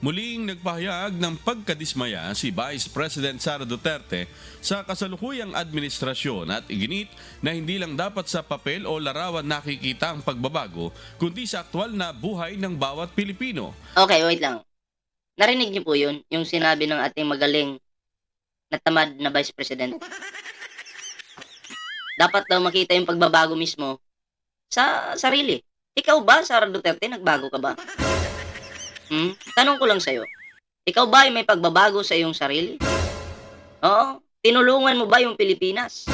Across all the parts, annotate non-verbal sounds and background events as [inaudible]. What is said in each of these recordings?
Muling nagpahayag ng pagkadismaya si Vice President Sara Duterte sa kasalukuyang administrasyon at iginit na hindi lang dapat sa papel o larawan nakikita ang pagbabago, kundi sa aktwal na buhay ng bawat Pilipino. Okay, wait lang. Narinig niyo po yun, yung sinabi ng ating magaling na tamad na Vice President. Dapat daw makita yung pagbabago mismo sa sarili. Ikaw ba, Sara Duterte, nagbago ka ba? Hmm? Tanong ko lang sa'yo. Ikaw ba ay may pagbabago sa iyong sarili? Oo. Tinulungan mo ba yung Pilipinas?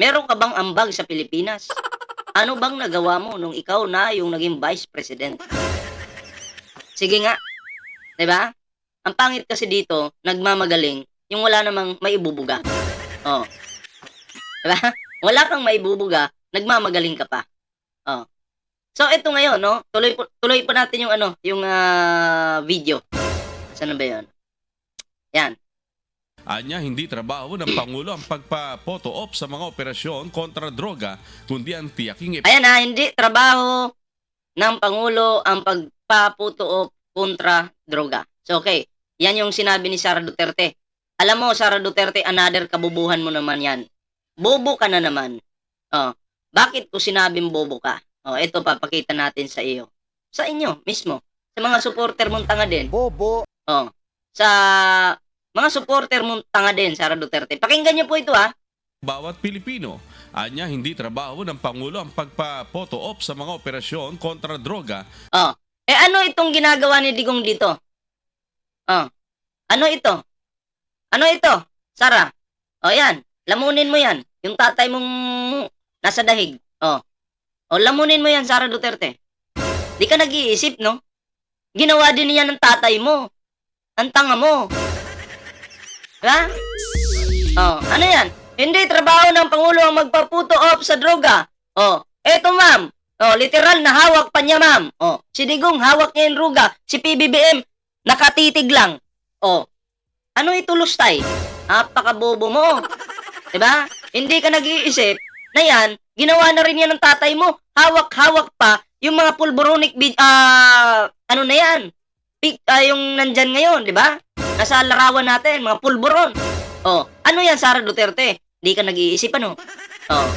Meron ka bang ambag sa Pilipinas? Ano bang nagawa mo nung ikaw na yung naging Vice President? Sige nga, 'Di ba? Ang pangit kasi dito, nagmamagaling, yung wala namang maibubuga. Oh. 'Di? Wala kang maibubuga, nagmamagaling ka pa. Oh. So ito ngayon, no? Tuloy po, tuloy po natin yung ano, yung ah, video. Saan ba 'yon? Yan. Anya, hindi trabaho ng Pangulo ang pagpa-photo op sa mga operasyon kontra droga, kundi ang tiyaking Ayan na, hindi trabaho ng Pangulo ang pagpaputo kontra droga. So okay, yan yung sinabi ni Sara Duterte. Alam mo, Sara Duterte, another kabubuhan mo naman yan. Bobo ka na naman. Oh, bakit ko sinabing bobo ka? Oh, ito papakita natin sa iyo. Sa inyo mismo. Sa mga supporter mong tanga din. Bobo. Oh, sa mga supporter mong tanga din, Sara Duterte. Pakinggan niyo po ito ha. bawat Pilipino. Anya, hindi trabaho ng Pangulo ang pagpa-photo op sa mga operasyon kontra droga, Oh. Eh ano itong ginagawa ni Digong dito? Oh. Ano ito? Ano ito? Sara. Oh, yan. Lamunin mo yan. Yung tatay mong nasa dahig. Oh. Oh, lamunin mo yan, Sara Duterte. Di ka nag-iisip, no? Ginawa din niya ng tatay mo. Ang tanga mo. Ha? Oh, ano yan? Hindi trabaho ng Pangulo ang magpaputo off sa droga. Oh, eto ma'am. Oh, literal na hawak pa niya, ma'am. Oh, si Digong hawak niya yung ruga. Si PBBM nakatitig lang. Oh. Ano ito lustay? Napakabobo mo. 'Di ba? Hindi ka nag-iisip na yan, ginawa na rin yan ng tatay mo. Hawak-hawak pa yung mga pulboronic vid- ah ano na yan? Pik, ah, yung nandyan ngayon, 'di ba? Nasa larawan natin, mga pulboron. Oh, ano yan, Sara Duterte? Hindi ka nag-iisip ano? Oh,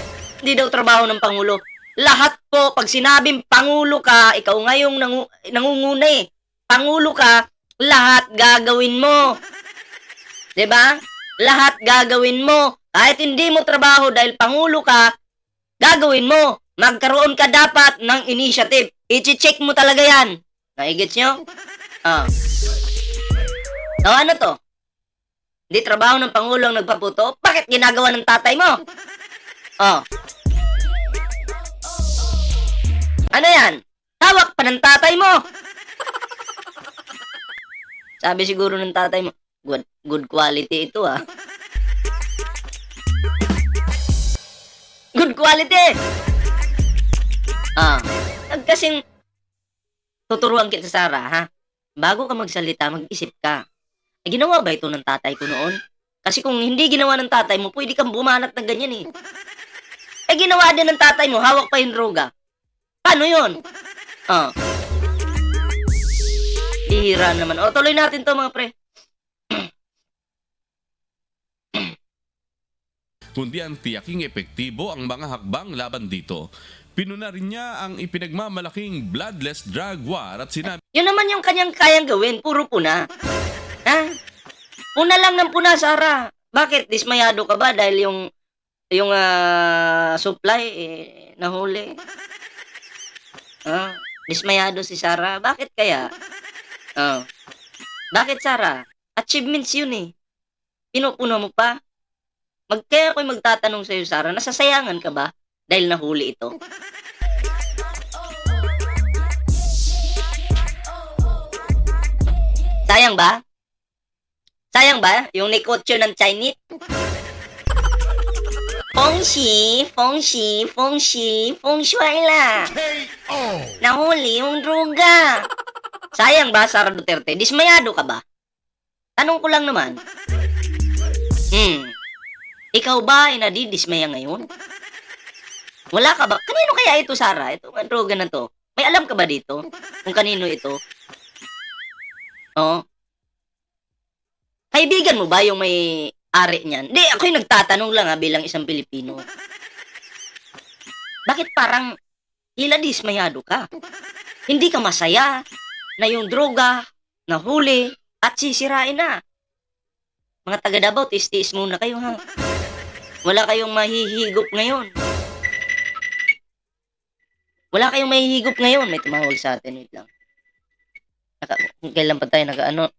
hindi daw trabaho ng Pangulo. Lahat po, pag sinabing Pangulo ka, ikaw ngayong nangu- nangunguna eh. Pangulo ka, lahat gagawin mo. 'Di ba? Lahat gagawin mo. Kahit hindi mo trabaho dahil Pangulo ka, gagawin mo. Magkaroon ka dapat ng initiative. I-check mo talaga yan. Naigits nyo? Ah. So, ano to? Hindi trabaho ng Pangulo ang nagpaputo? Bakit ginagawa ng tatay mo? Oh. Ano yan? Hawak pa ng tatay mo! Sabi siguro ng tatay mo, good, good quality ito ah. Good quality! Ah, kasing tuturuan kita, Sarah, ha? Bago ka magsalita, mag-isip ka. Eh, ginawa ba ito ng tatay ko noon? Kasi kung hindi ginawa ng tatay mo, pwede kang bumanat ng ganyan eh. Eh, ginawa din ng tatay mo, hawak pa yung droga. Paano yun? Ah. Bihira naman. O, tuloy natin to mga pre. Kundi ang tiyaking epektibo ang mga hakbang laban dito. Pinuna rin niya ang ipinagmamalaking bloodless drug war at sinabi Yun naman yung kanyang kayang gawin, puro puna. Ha? Puna lang ng puna, Sara. Bakit? Dismayado ka ba dahil yung yung ah, supply eh, nahuli? Ah, dismayado si Sara. Bakit kaya? Oh. Bakit, Sara? Achievements yun eh. Pinupuna mo pa. Mag, kaya ako'y magtatanong sa'yo, Sara, nasasayangan ka ba dahil nahuli ito? Sayang ba? Sayang ba? Yung nekotyo ng Chinese? Feng Shi, Feng Shi, Feng Shi, Feng Shui la. Nahuli yung droga. Sayang ba, Sara Duterte? Dismayado ka ba? Tanong ko lang naman. Hmm. Ikaw ba ay nadidismaya ngayon? Wala ka ba? Kanino kaya ito, Sara? Ito, ang droga na to. May alam ka ba dito? Kung kanino ito? Oo. Kaibigan mo ba yung may ari niyan? Di, ako yung nagtatanong lang ha, bilang isang Pilipino. Bakit parang tila dismayado ka? Hindi ka masaya na yung droga, nahuli, at sisirain na. Mga taga Davao, tis-tis muna kayo ha. Wala kayong mahihigop ngayon. Wala kayong mahihigop ngayon. May tumawag sa atin. Wait lang. Naka, kailan pa tayo naka-ano?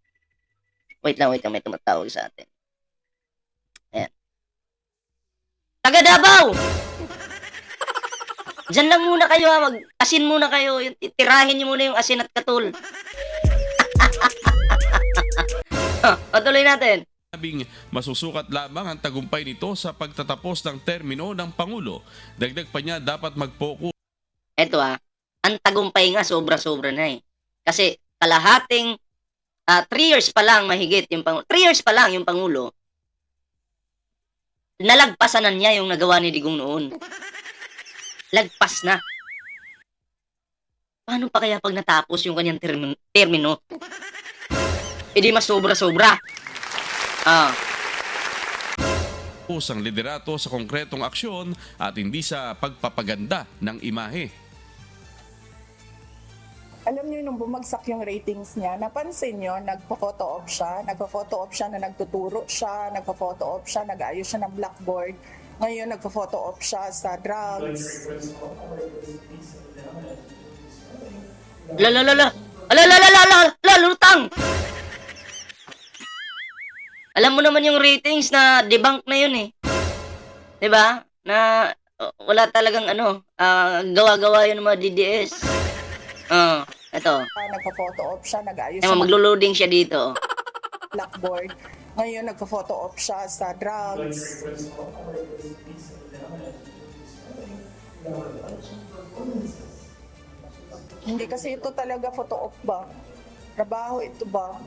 Wait lang, wait lang. May tumatawag sa atin. Ayan. Taga Davao! Diyan lang muna kayo ha. Mag-asin muna kayo. Tirahin niyo muna yung asin at katul. [laughs] patuloy natin. Sabing masusukat lamang ang tagumpay nito sa pagtatapos ng termino ng Pangulo. Dagdag pa niya dapat mag-focus Eto ah, ang tagumpay nga sobra-sobra na eh. Kasi kalahating 3 years pa lang mahigit yung Pangulo. 3 years pa lang yung Pangulo. Nalagpasan na niya yung nagawa ni Digong noon. Lagpas na. Paano pa kaya pag natapos yung kanyang term- termino? E mas sobra-sobra. Ah, ang liderato sa konkretong aksyon at hindi sa pagpapaganda ng imahe. Alam niyo nung bumagsak yung ratings niya, napansin niyo, nagpo-photo op siya, nagpo-photo op siya na nagtuturo siya, nagpo-photo op siya, nag-ayos siya ng blackboard. Ngayon, nagpo-photo op siya sa drugs. la la la la. La la la la la lutang. Alam mo naman yung ratings na debunk na yun eh. 'Di ba? Na uh, wala talagang ano, ah, gawa-gawa yun ng mga DDS. Ah, eto. Nagpo-photo op siya, nag-ayos ng maglo-loading siya dito. blackboard. Ngayon, nagpo-photo op siya sa drugs. Hindi kasi ito talaga photo op ba? Trabaho ito ba?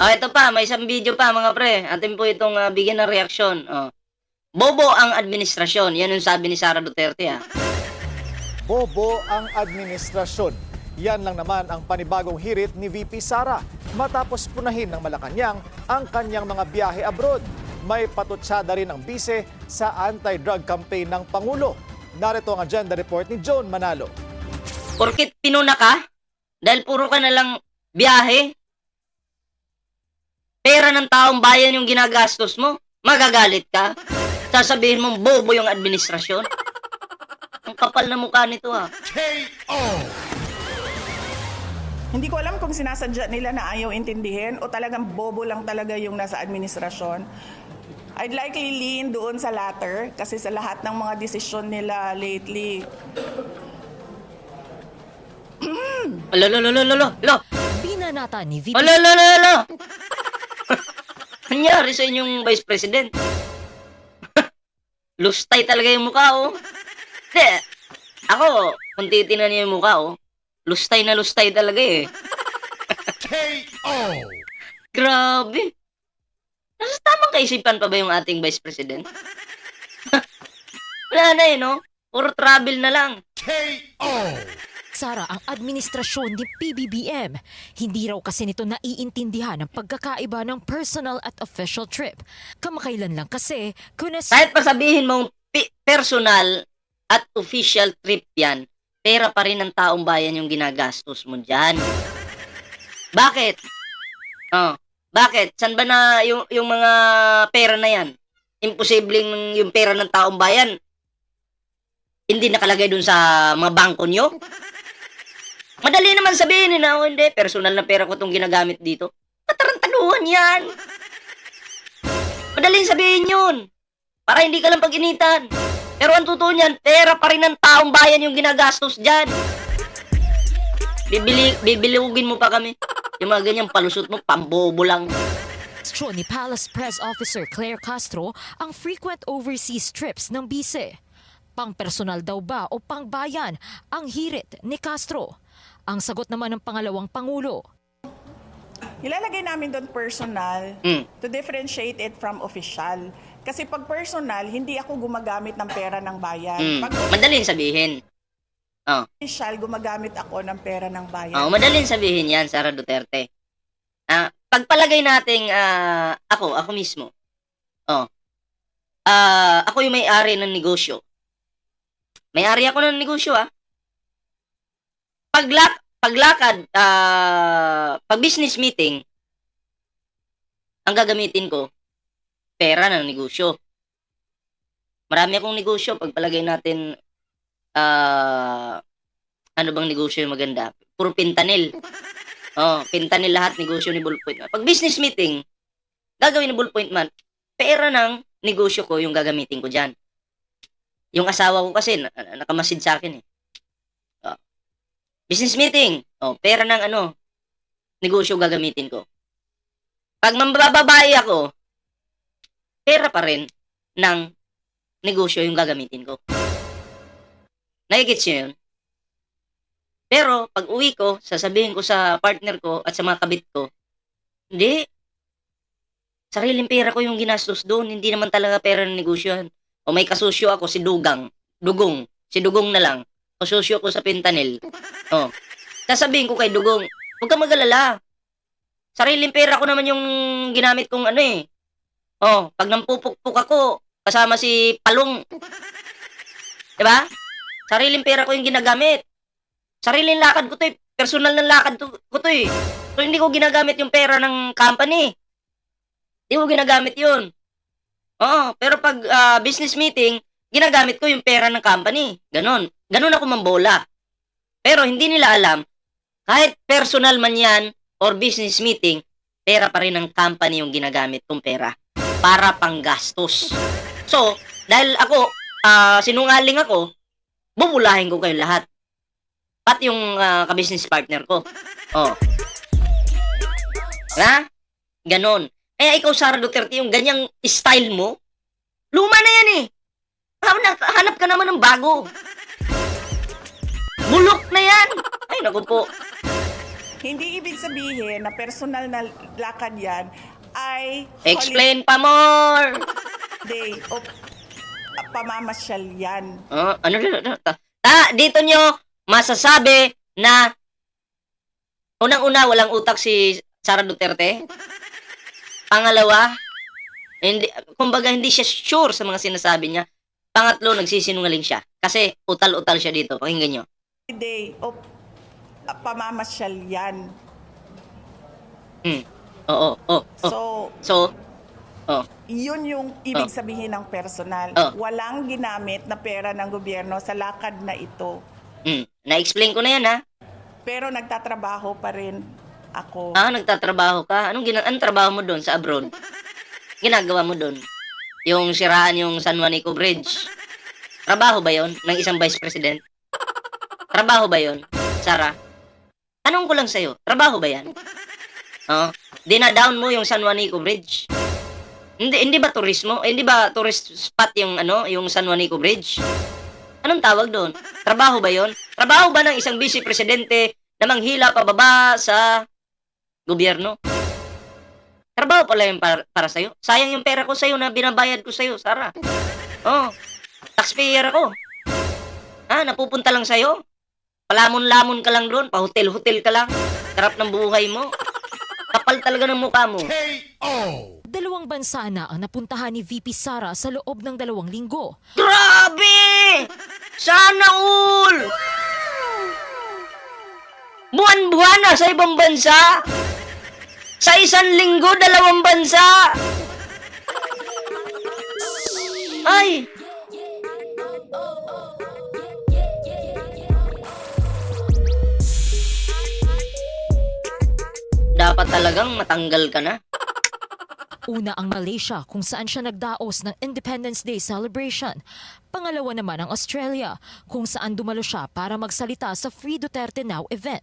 Ah, ito pa, may isang video pa mga pre. Atin po itong ah, bigyan ng reaksyon. Oh. Bobo ang administrasyon. Yan yung sabi ni Sara Duterte ah. Bobo ang administrasyon. Yan lang naman ang panibagong hirit ni VP Sara matapos punahin ng Malacanang ang kanyang mga biyahe abroad. May patutsada rin ang bise sa anti-drug campaign ng Pangulo. Narito ang agenda report ni Joan Manalo. Porkit pinuna ka? Dahil puro ka na lang biyahe? Pera ng taong bayan yung ginagastos mo? Magagalit ka? Sasabihin mong bobo yung administrasyon? Ang kapal na mukha nito ah. Hindi ko alam kung sinasadya nila na ayaw intindihin o talagang bobo lang talaga yung nasa administrasyon. I'd likely lean doon sa latter kasi sa lahat ng mga desisyon nila lately, lo. Binanata ni VP Alo, Nangyari sa inyong vice president. [laughs] Lustay talaga yung mukha, oh. Hindi, ako, kung titinan niyo yung mukha, oh, lustay na lustay talaga eh. [laughs] Grabe. Nasa tamang kaisipan pa ba yung ating vice president? [laughs] Wala na eh, no? Puro travel na lang. Sara ang administrasyon ni PBBM. Hindi raw kasi nito naiintindihan ang pagkakaiba ng personal at official trip. Kamakailan lang kasi, kunas... Kahit pa sabihin mong personal at official trip yan, pera pa rin ng taong bayan yung ginagastos mo dyan. Bakit? Oh, bakit? San ba na yung, yung mga pera na yan? Imposibleng yung pera ng taong bayan hindi nakalagay dun sa mga bangko nyo? Madali naman sabihin na, oh, hindi, personal na pera ko itong ginagamit dito. Katarantaduhan yan. Madaling sabihin yun. Para hindi ka lang pag-initan. Pero ang totoo niyan, pera pa rin ng taong bayan yung ginagastos dyan. Bibili, bibiliugin mo pa kami. Yung mga ganyang palusot mo, pambobo lang. Ni Palace Press Officer Claire Castro ang frequent overseas trips ng bise. Pang-personal daw ba o pang-bayan ang hirit ni Castro? Ang sagot naman ng pangalawang pangulo. ilalagay namin doon personal Mm. to differentiate it from official. Kasi pag personal, hindi ako gumagamit ng pera ng bayan. Mm, Pag madaling sabihin. Oh. Official, gumagamit ako ng pera ng bayan. Oh, madaling sabihin yan, Sara Duterte. Ah, pagpalagay nating ah, ako, ako mismo. Oh. Ah, ako yung may-ari ng negosyo. May-ari ako ng negosyo ah. Paglak paglakad ah, pag business meeting ang gagamitin ko pera ng negosyo. Marami akong negosyo pagpalagay natin ah ano bang negosyo yung maganda? Puro pintanil. Oh, pintanil lahat negosyo ni Bullpoint. Pag business meeting, gagawin ni Bullpoint man, pera ng negosyo ko yung gagamitin ko diyan. Yung asawa ko kasi na- na- nakamasid sa akin eh. Business meeting, oh, pera ng ano, negosyo gagamitin ko. Pag mambababae ako, pera pa rin ng negosyo yung gagamitin ko. Nagigits nyo yun? Pero, pag uwi ko, sasabihin ko sa partner ko at sa mga kabit ko, hindi. Sariling pera ko yung ginastos doon. Hindi naman talaga pera ng negosyo. O may kasusyo ako, si Dugang. Dugong. Si Dugong na lang. Kasusyo ko sa Pintanil. O. Sasabihin ko kay Dugong, huwag kang mag-alala. Sariling pera ko naman yung ginamit kong ano eh. O, pag nampupukpuk ako, kasama si Palong. Diba? Sariling pera ko yung ginagamit. Sariling lakad ko to eh. Personal na lakad to, ko to eh. So, hindi ko ginagamit yung pera ng company. Hindi ko ginagamit yun. Oo, pero pag ah, business meeting, ginagamit ko yung pera ng company. Ganon. Ganon ako mambola. Pero hindi nila alam, kahit personal man yan or business meeting, pera pa rin ng company yung ginagamit kong pera para panggastos. So, dahil ako, ah, sinungaling ako, bubulahin ko kayo lahat. Pati yung ah, ka-business partner ko. Oh. Ha? Ganon. Kaya ikaw, Sara Duterte, yung ganyang style mo, luma na yan eh. Hanap, hanap ka naman ng bago. Bulok na yan. Ay, naku po. Hindi ibig sabihin na personal na lakad yan ay Explain pa more. holiday o pamamasyal yan. Oh, ano ano, ta, ta, dito nyo masasabi na unang-una walang utak si Sara Duterte. Pangalawa, hindi kumbaga hindi siya sure sa mga sinasabi niya. Pangatlo, nagsisinungaling siya. Kasi utal-utal siya dito. Pakinggan nyo. Holiday o pamamasyal yan. Hmm. Oo, oo, oo. So, So, oh, yun yung ibig Oh. sabihin ng personal. Oh. Walang ginamit na pera ng gobyerno sa lakad na ito. hmm. na-explain ko na yan ha. Pero nagtatrabaho pa rin ako. Ah, nagtatrabaho ka. Anong, gina- anong trabaho mo doon sa abroad? Ginagawa mo doon? Yung siraan yung San Juanico Bridge. Trabaho ba yon ng isang vice president? Trabaho ba yon Sara? Tanong ko lang sa'yo, trabaho ba yan? Oh, dinadown mo yung San Juanico Bridge. Hindi hindi ba turismo? Eh, hindi ba tourist spot yung ano, yung San Juanico Bridge? Anong tawag doon? Trabaho ba yon? Trabaho ba ng isang vice presidente na manghila pababa sa gobyerno? Trabaho pala yung para, para sa'yo. Sayang yung pera ko sa'yo na binabayad ko sa'yo, Sara. Oh, taxpayer ako. Ah, napupunta lang sa'yo. Palamon-lamon ka lang doon, pa-hotel-hotel ka lang. Sarap ng buhay mo. Kapal talaga ng mukha mo. Dalawang bansa na ang napuntahan ni VP Sara sa loob ng dalawang linggo. Grabe! Sana all! Buwan-buwan na sa ibang bansa! Sa isang linggo, dalawang bansa! Ay! Dapat talagang matanggal ka na. Una ang Malaysia kung saan siya nagdaos ng Independence Day celebration. Pangalawa naman ang Australia kung saan dumalo siya para magsalita sa Free Duterte Now event.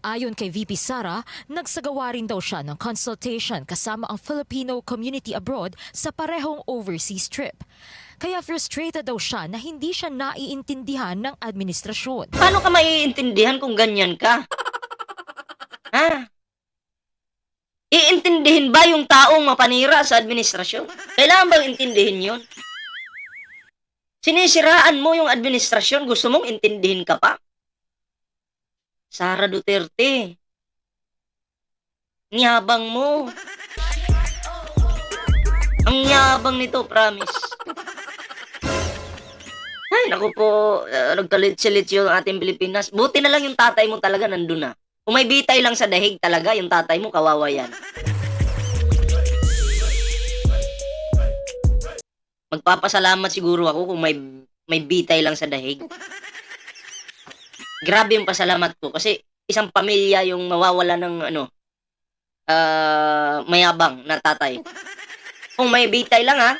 Ayon kay VP Sara, nagsagawa rin daw siya ng consultation kasama ang Filipino community abroad sa parehong overseas trip. Kaya frustrated daw siya na hindi siya naiintindihan ng administrasyon. Paano ka maiintindihan kung ganyan ka? Ha? [laughs] Iintindihin ba yung taong mapanira sa administrasyon? Kailangan bang intindihin yon? Sinisiraan mo yung administrasyon, gusto mong intindihin ka pa? Sara Duterte. Niyabang mo. Ang yabang nito, promise. Ay, naku po, uh, nagkalit-silit yung ating Pilipinas. Buti na lang yung tatay mo talaga nandun na. Kung may bitay lang sa dahig talaga, yung tatay mo, kawawa yan. Magpapasalamat siguro ako kung may may bitay lang sa dahig. Grabe yung pasalamat ko kasi isang pamilya yung mawawala ng ano ah mayabang na tatay. Kung may bitay lang ha.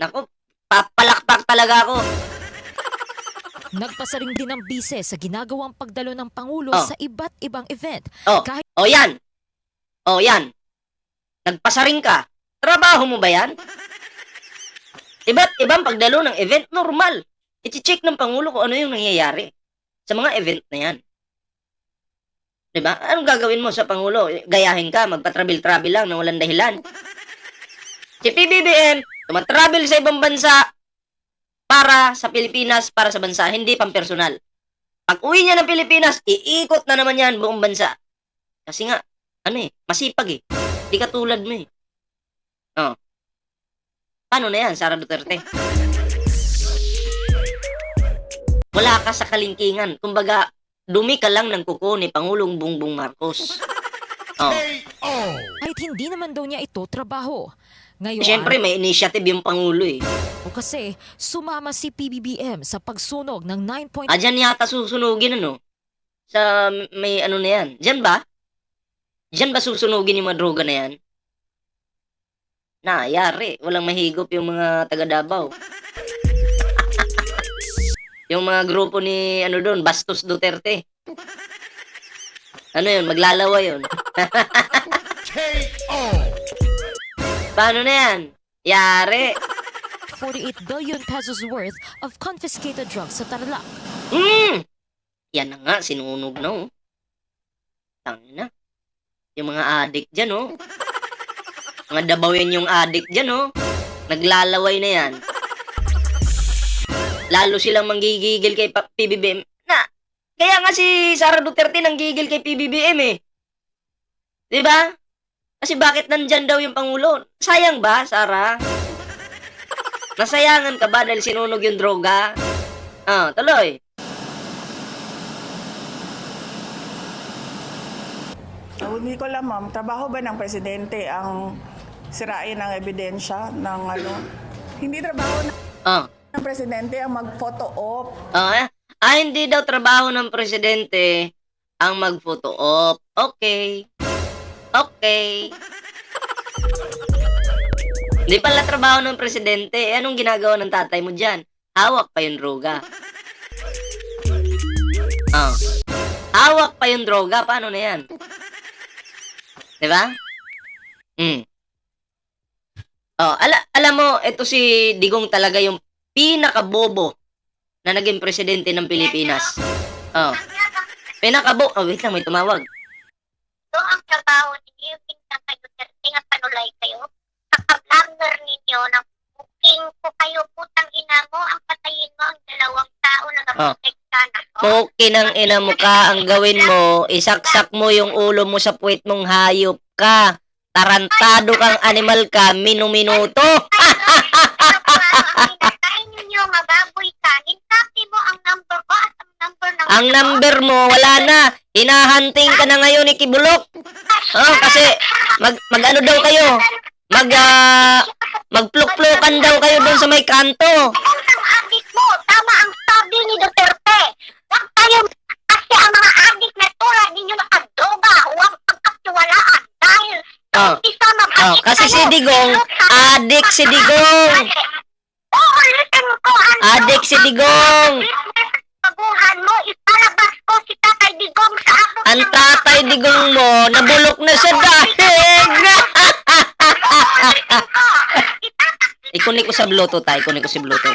Nako, papalakpak talaga ako. Nagpasaring din ang bise sa ginagawang pagdalo ng Pangulo Oh. sa iba't ibang event. Oh, Kahit oh yan. Oh yan. Nagpasaring ka. Trabaho mo ba yan? Iba't ibang pagdalo ng event, normal. I-check ng Pangulo kung ano yung nangyayari sa mga event na yan. Diba? Anong gagawin mo sa Pangulo? Gayahin ka, magpa-travel-travel lang na walang dahilan. Si PBBM, tumatravel sa ibang bansa para sa Pilipinas, para sa bansa, hindi pang personal. Pag uwi niya ng Pilipinas, iikot na naman yan buong bansa. Kasi nga, ano eh, masipag eh. Di katulad mo eh. Oh. Paano na yan, Sara Duterte? Wala ka sa kalingkingan. Kumbaga, dumi ka lang ng kuko ni Pangulong Bongbong Marcos. Oh. kahit hindi naman daw niya ito trabaho. Ngayon, Siyempre, may initiative yung Pangulo eh. o kasi sumama si PBBM sa pagsunog ng 9. Ah, dyan yata susunugin ano? Sa may ano na yan. Dyan ba? Dyan ba susunugin yung mga droga na yan? Na, yari. Walang mahigop yung mga taga Davao. yung mga grupo ni, ano doon, Bastos Duterte. Ano yun? Maglalawa yun. Paano na yan? Yari. 48 billion pesos worth of confiscated drugs sa Tarlac. Hmm! Yan na nga, sinunog na oh. Tangina. Yung mga adik dyan oh. Mga dabawin yung adik dyan oh. Naglalaway na yan. Lalo silang manggigigil kay PBBM. Na, kaya nga si Sara Duterte nanggigil kay PBBM eh. Di ba? Kasi bakit nandyan daw yung Pangulo? Sayang ba, Sara? Nasayangan ka ba dahil sinunog yung droga? Ah, tuloy. Oh, hindi ko alam, ma'am. Trabaho ba ng presidente ang sirain ang ebidensya ng ano? Hindi trabaho Ah. ng presidente ang mag-photo op. Ah, ah, hindi daw trabaho ng presidente ang mag-photo op. Okay. Okay. Hindi pala trabaho ng presidente. Eh, anong ginagawa ng tatay mo dyan? Hawak pa yung droga. Ah. Hawak pa yung droga. Paano na yan? Diba? Hmm. Oh, ala alam mo, ito si Digong talaga yung pinakabobo na naging presidente ng Pilipinas. Oh. Pinakabo... Oh, wait lang, may tumawag. ito ang trabaho ninyo, yung pinsan kay Duterte nga panulay kayo. Kaka-vlogger ninyo na booking ko kayo, putang ina mo, ang patayin mo ang dalawang tao na nakaprotekta na. Oh. Poki ng ina mo ka, ang gawin mo, isaksak mo yung ulo mo sa puwit mong hayop ka. Tarantado kang animal ka, minuminuto. ang pinakain ninyo nga baboy kanin, copy mo ang number ko at ang number ng Ang number mo, wala na. Hinahanting ka na ngayon ni Kibulok. Oh, kasi mag, mag ano daw kayo? Mag, ah, magpluk-plukan daw kayo doon sa may kanto. ang adik mo, tama ang sabi ni Duterte. Huwag tayo, kasi ang mga adik na tulad ninyo nakadroga, huwag pagkatiwalaan dahil Oh. Oh, kasi si. Digong, adik si Digong. Oo, listen ko. Adik si Digong. Baguhan mo, ipalabas ko si Tatay Digong sa ako. Ang tatay digong mo, nabulok na sa dahig. Ikunin ko sa Bluetooth tayo, ikunin ko si Bluetooth.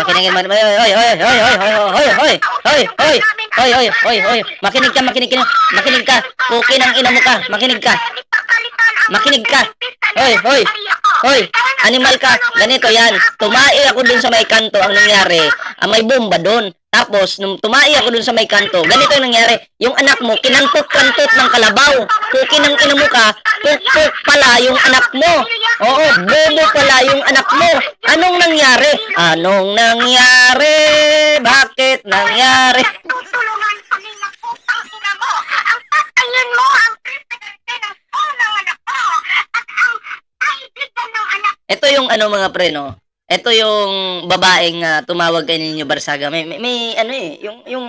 Makinig makinig, oy, oy, oy, oy, oy, oy, oy, oy, oy, oy, oy, oy, oy, oy, makinig ka, makinig ka, makinig ka, pukin ang ina mo ka, makinig ka, Makinig ka. Hoy, hoy. hoy, animal ka, ganito yan, tumai ako dun sa may kanto, ang nangyari, ah, may bomba dun, tapos, nung tumai ako dun sa may kanto, ganito yung nangyari, yung anak mo, kinantot-kantot ng kalabaw, pukin ang ina mo ka, puk-puk pala yung anak mo, oo, bobo pala yung anak mo, anong nangyari? Anong nangyari? Bakit nangyari? tutulungan pa nila putang ina mo. Ang tatayin mo ang presidente ng unang anak mo. At ang kaibigan ng anak Ito yung ano mga pre, no? Ito yung babaeng ah, tumawag kay ninyo Barsaga. May, may, may ano eh, yung, yung,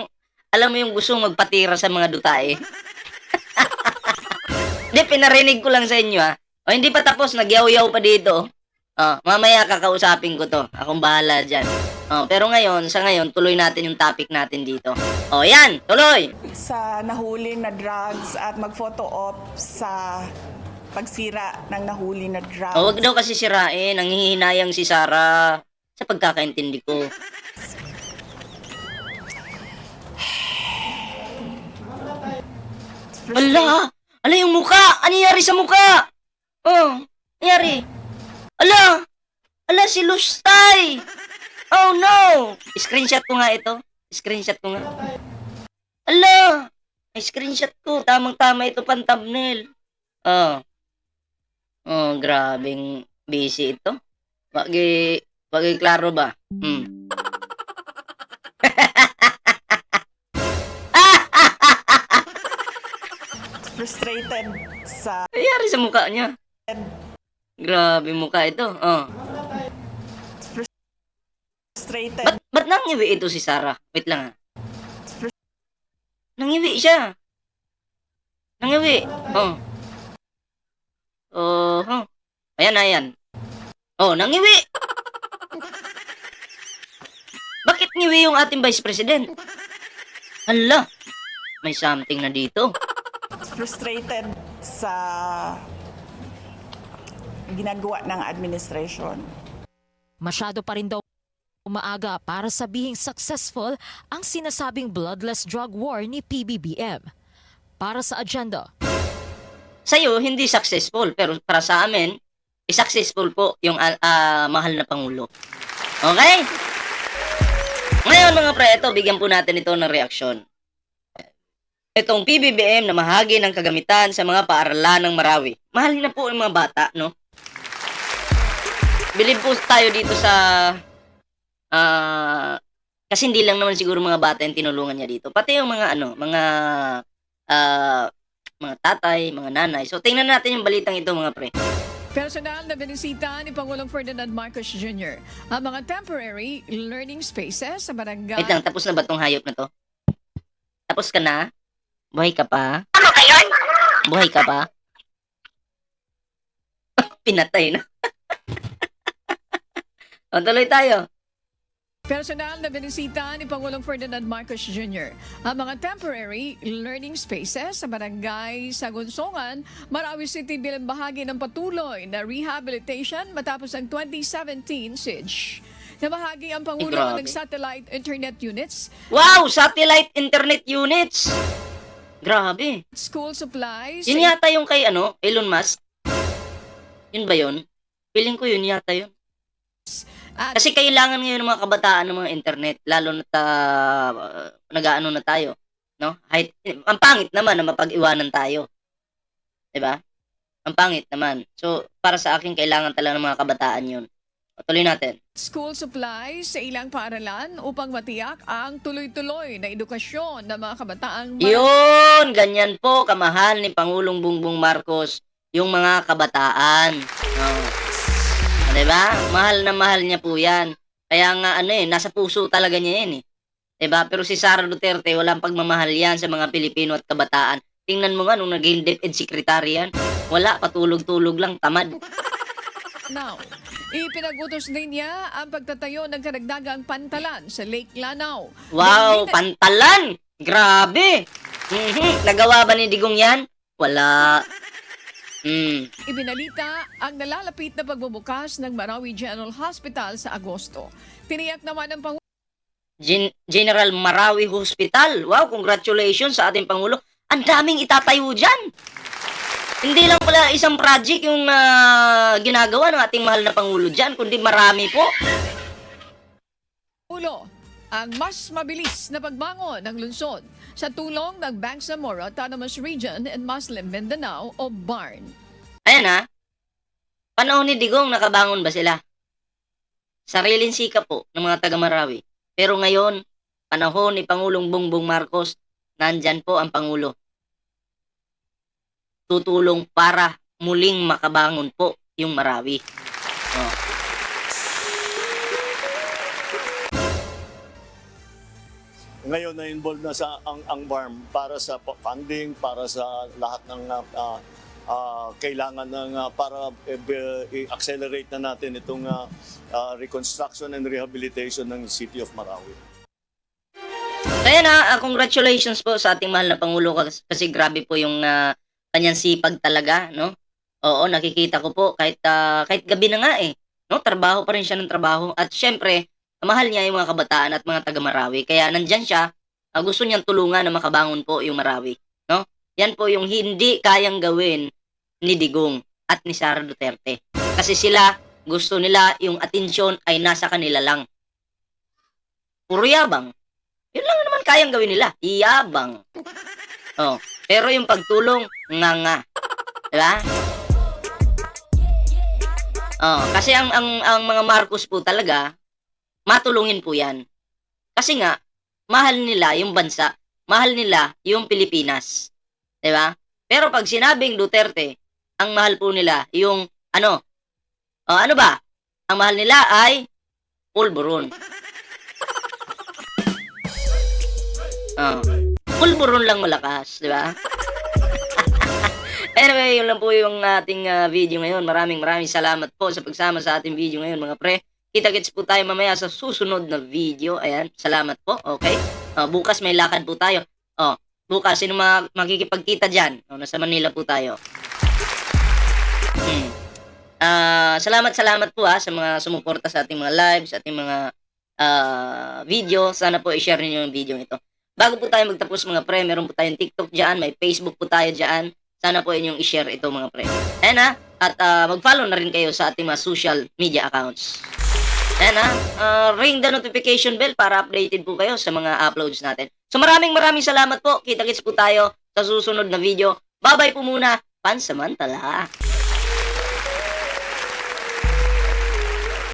alam mo yung gusto magpatira sa mga dutae. [laughs] Hindi, pinarinig ko lang sa inyo ha. O hindi pa tapos, nagyaw-yaw pa dito. Oh, mamaya kakausapin ko to. Akong bahala dyan. Oh, pero ngayon, sa ngayon, tuloy natin yung topic natin dito. Oh, yan, tuloy! sa nahuli na drugs at mag-photo op sa pagsira ng nahuli na drugs. Oh, wag daw kasi sirain. Nanghihinayang si Sarah. Sa pagkakaintindi ko. Ala! Ala yung muka! Ano nangyari sa muka? Oh, nangyari. Ala! Ala si Lustay! Oh no! Screenshot ko nga ito. Screenshot ko nga. Ala! May screenshot ko. Tamang-tama ito pang thumbnail. Oh. Oh, grabing busy ito. Wagi, wagi klaro ba? Hmm. [laughs] Frustrated sa Nangyari sa mukha niya. Grabe mukha ito. Oh. frustrated Ba't, ba't nangiwi ito si Sarah? Wait lang ha. Nangiwi siya. Nangiwi. Oh. Oh. oh. Ayan, ayan. Oh, nangiwi. Bakit ngiwi yung ating Vice President? Hala. May something na dito. frustrated sa ginagawa ng administration. Masyado pa rin daw umaaga para sabihing successful ang sinasabing bloodless drug war ni PBBM. Para sa agenda, Sa'yo, hindi successful. Pero para sa amin, successful po yung ah, mahal na Pangulo. Okay? Ngayon mga pre, ito, bigyan po natin ito ng reaksyon. Itong PBBM na mahagi ng kagamitan sa mga paaralan ng Marawi. Mahal na po yung mga bata, no? Bilib po tayo dito sa... ah kasi hindi lang naman siguro mga bata yung tinulungan niya dito. Pati yung mga ano, mga ah mga tatay, mga nanay. So tingnan natin yung balitang ito mga pre. Personal na binisita ni Pangulong Ferdinand Marcos Jr. ang mga temporary learning spaces sa barangay Wait lang, tapos na ba tong hayop na to? Tapos ka na? Buhay ka pa? Ano ba yun? Buhay ka pa? [laughs] Pinatay na. [laughs] o, tuloy tayo. Personal na binisita ni Pangulong Ferdinand Marcos Jr. ang mga temporary learning spaces sa barangay sa Gunsongan, Marawi City bilang bahagi ng patuloy na rehabilitation matapos ang 2017 siege. Namahagi ang Pangulo ng satellite internet units, Wow! Satellite internet units! Grabe. school supplies, Yun yata yung kay ano, Elon Musk. Yun ba yun? Feeling ko yun yata yun. At Kasi kailangan ngayon ng mga kabataan ng mga internet, lalo na ta, uh, nag-aano na tayo, no? Kahit, ang pangit naman na mapag-iwanan tayo. 'Di ba? Ang pangit naman. So, para sa akin, kailangan talaga ng mga kabataan yun. O, tuloy natin. school supplies sa ilang paaralan upang matiyak ang tuloy-tuloy na edukasyon ng mga kabataang Yun! Ganyan po, kamahal ni Pangulong Bongbong Marcos, yung mga kabataan. No. O, diba? Mahal na mahal niya po yan. Kaya nga, ano eh, nasa puso talaga niya yan eh. Diba? Pero si Sara Duterte, walang pagmamahal yan sa mga Pilipino at kabataan. Tingnan mo nga, nung naging DepEd Secretary yan, wala, patulog-tulog lang, tamad. Lanao. Ipinagutos din niya ang pagtatayo ng karagdagang pantalan sa Lake Lanao. Wow, pantalan! Grabe! Mhm, Nagawa ba ni Digong yan? Wala. Mm. Ibinalita ang nalalapit na pagbubukas ng Marawi General Hospital sa Agosto. Tiniyak naman ng Pangulo Gen- General Marawi Hospital. Wow, congratulations sa ating Pangulo. Ang daming itatayo dyan. Hindi lang pala isang project yung ah, ginagawa ng ating mahal na Pangulo dyan, kundi marami po. Ang mas mabilis na pagbangon ng lungsod sa tulong ng Bangsamoro Autonomous Region and Muslim Mindanao o BARN. Ayan ha. Panahon ni Digong, nakabangon ba sila? Sariling sikap po ng mga taga Marawi. Pero ngayon, panahon ni Pangulong Bongbong Marcos, nandyan po ang Pangulo. Tutulong para muling makabangon po yung Marawi. Oh. Ngayon na involved na sa ang ang BARM para sa funding para sa lahat ng ah, ah, kailangan ng ah, para eh, i-accelerate na natin itong ah, ah, reconstruction and rehabilitation ng City of Marawi. Kaya na, ah, congratulations po sa ating mahal na Pangulo kasi, grabe po yung ah, kanyang sipag talaga, no? Oo, nakikita ko po kahit ah, kahit gabi na nga eh, no? Trabaho pa rin siya ng trabaho at syempre, mahal niya yung mga kabataan at mga taga Marawi. Kaya nandyan siya, ah, gusto niyang tulungan na makabangon po yung Marawi, no? Yan po yung hindi kayang gawin ni Digong at ni Sara Duterte. Kasi sila, gusto nila yung atensyon ay nasa kanila lang. Puro yabang. Yun lang naman kayang gawin nila. Iyabang. Oh, pero yung pagtulong, nga nga. Diba? Oh, kasi ang, ang, ang mga Marcos po talaga, matulungin po yan. Kasi nga, mahal nila yung bansa, mahal nila yung Pilipinas. Diba? Pero pag sinabing Duterte, ang mahal po nila yung, ano, oh, ano ba? Ang mahal nila ay pulburon. Oh. [laughs] Pulburon lang malakas, di ba? [laughs] anyway, yun lang po yung ating ah, video ngayon. Maraming maraming salamat po sa pagsama sa ating video ngayon, mga pre. Kita-kits po tayo mamaya sa susunod na video. Ayan, salamat po. Okay? Oh, bukas may lakad po tayo. Oh, bukas, sino mga makikipagkita dyan? Oh, nasa Manila po tayo. Hmm. Ah, salamat, salamat po ha sa mga sumuporta sa ating mga lives, sa ating mga ah, video. Sana po i-share niyo yung video ito. Bago po tayo magtapos mga pre, meron po tayong TikTok dyan, may Facebook po tayo dyan. Sana po inyong i-share ito mga pre. Ayan ha, at ah, mag-follow na rin kayo sa ating mga social media accounts. Ayan ha, ah, ring the notification bell para updated po kayo sa mga uploads natin. So maraming maraming salamat po. Kita-kits po tayo sa susunod na video. Bye-bye po muna. Pansamantala.